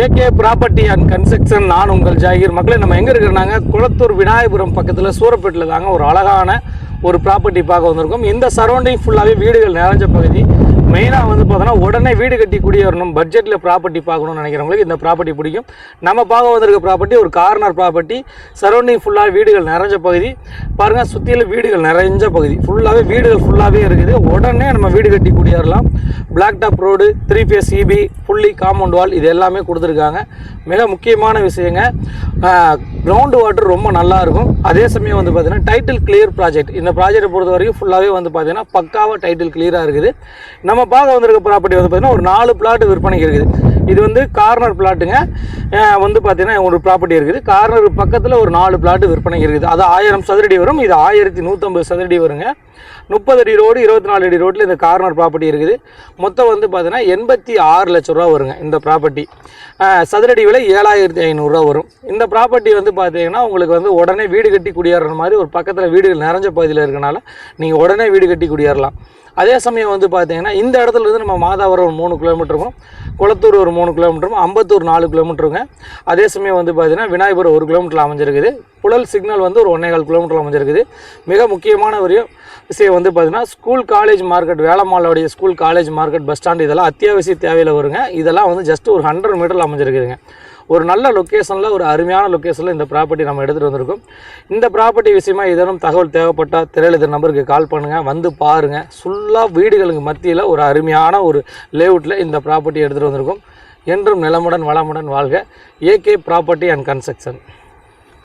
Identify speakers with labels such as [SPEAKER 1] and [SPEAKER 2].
[SPEAKER 1] AK property and construction நான் உங்கள் ஜாகிர். மக்களே நம்ம எங்கே இருக்கிறனாங்க? குளத்தூர் விநாயகபுரம் பக்கத்தில் சூரப்பேட்டில் தாங்க ஒரு அழகான ஒரு ப்ராப்பர்ட்டி பார்க்க வந்திருக்கோம். இந்த சரௌண்டிங் ஃபுல்லாகவே வீடுகள் நிறைஞ்ச பகுதி. மெயினாக வந்து பார்த்தோன்னா உடனே வீடு கட்டி குடியேறணும் பட்ஜெட்டில் ப்ராப்பர்ட்டி பார்க்கணும்னு நினைக்கிறவங்களுக்கு இந்த ப்ராப்பர்ட்டி பிடிக்கும். நம்ம பார்க்க வந்திருக்க ப்ராப்பர்ட்டி ஒரு கார்னர் ப்ராப்பர்ட்டி சரௌண்டிங் ஃபுல்லாக வீடுகள் நிறைஞ்ச பகுதி. பாருங்கள் சுற்றியில் வீடுகள் நிறைஞ்ச பகுதி. ஃபுல்லாகவே வீடுகள் ஃபுல்லாகவே இருக்குது. உடனே நம்ம வீடு கட்டி குடியேறலாம். Blacktop road three phase சிபி ஃபுல்லி காம்பவுண்ட் வால் இது எல்லாமே கொடுத்துருக்காங்க. மிக முக்கியமான விஷயங்க. கிரவுண்ட் வாட்டர் ரொம்ப நல்லா இருக்கும். அதே சமயம் வந்து பார்த்தீங்கன்னா டைட்டில் கிளியர் ப்ராஜெக்ட் இந்த ப்ராஜெக்ட்டை பொறுத்த வரைக்கும் ஃபுல்லாகவே வந்து பார்த்தீங்கன்னா பக்காவாக டைட்டில் கிளியராக இருக்குது. நம்ம பார்க்க வந்திருக்க ப்ராப்பர்ட்டி வந்து பார்த்தீங்கன்னா ஒரு நாலு பிளாட் விற்பனைக்கு இருக்குது. இது வந்து கார்னர் பிளாட்டுங்க. வந்து பார்த்தீங்கன்னா ஒரு ப்ராப்பர்ட்டி இருக்குது. கார்னர் பக்கத்தில் ஒரு நாலு பிளாட்டு விற்பனைக்கு இருக்குது. அது ஆயிரம் சதுரடி வரும். இது ஆயிரத்தி நூற்றம்பது சதுரடி வருங்க. முப்பது அடி ரோடு இருபத்தி நாலு அடி ரோட்டில் இந்த கார்னர் ப்ராப்பர்ட்டி இருக்குது. மொத்தம் வந்து பார்த்தீங்கன்னா எண்பத்தி ஆறு லட்ச ரூபா வருங்க இந்த ப்ராப்பர்ட்டி சதுரடி விலை ஏழாயிரத்தி ஐநூறுரூவா வரும். இந்த ப்ராப்பர்ட்டி வந்து பார்த்தீங்கன்னா உங்களுக்கு வந்து உடனே வீடு கட்டி குடியேறுற மாதிரி ஒரு பக்கத்தில் வீடுகள் நிறைஞ்ச பகுதியில் இருக்கனால நீங்கள் உடனே வீடு கட்டி குடியேறலாம். அதே சமயம் வந்து பார்த்தீங்கன்னா இந்த இடத்துல இருந்து நம்ம மாதாவரம் ஒரு மூணு கிலோமீட்டருக்கும் குளத்தூர் ஒரு மூணு கிலோமீட்டரும் அம்பத்தூர் நாலு கிலோமீட்டருங்க அதே சமயம் வந்து பார்த்தீங்கன்னா விநாயகபுரம் ஒரு கிலோமீட்டர் அமைஞ்சிருக்குது. புழல் சிக்னல் வந்து ஒரு ஒன்னேகால் கிலோமீட்டர் அமைஞ்சிருக்குது. மிக முக்கியமான ஒரு விஷயம் வந்து பார்த்தீங்கன்னா school college market வேளமாலோடைய school college market bus stand இதெல்லாம் அத்தியாவசிய தேவையில் வருங்க. இதெல்லாம் வந்து ஜஸ்ட் ஒரு ஹண்ட்ரட் மீட்டரில் அமைஞ்சிருக்குதுங்க. ஒரு நல்ல லொக்கேஷனில் ஒரு அருமையான லொக்கேஷனில் இந்த ப்ராப்பர்ட்டி நம்ம எடுத்துகிட்டு வந்திருக்கோம். இந்த ப்ராப்பர்ட்டி விஷயமா ஏதேனும் தகவல் தேவைப்பட்டால் திரையில நம்பருக்கு கால் பண்ணுங்கள் வந்து பாருங்கள் ஃபுல்லாக வீடுகளுக்கு மத்தியில் ஒரு அருமையான ஒரு லேஅவுட்டில் இந்த ப்ராப்பர்ட்டி எடுத்துகிட்டு வந்திருக்கோம். என்றும் நிலமுடன் வளமுடன் வாழ்க. AK property and construction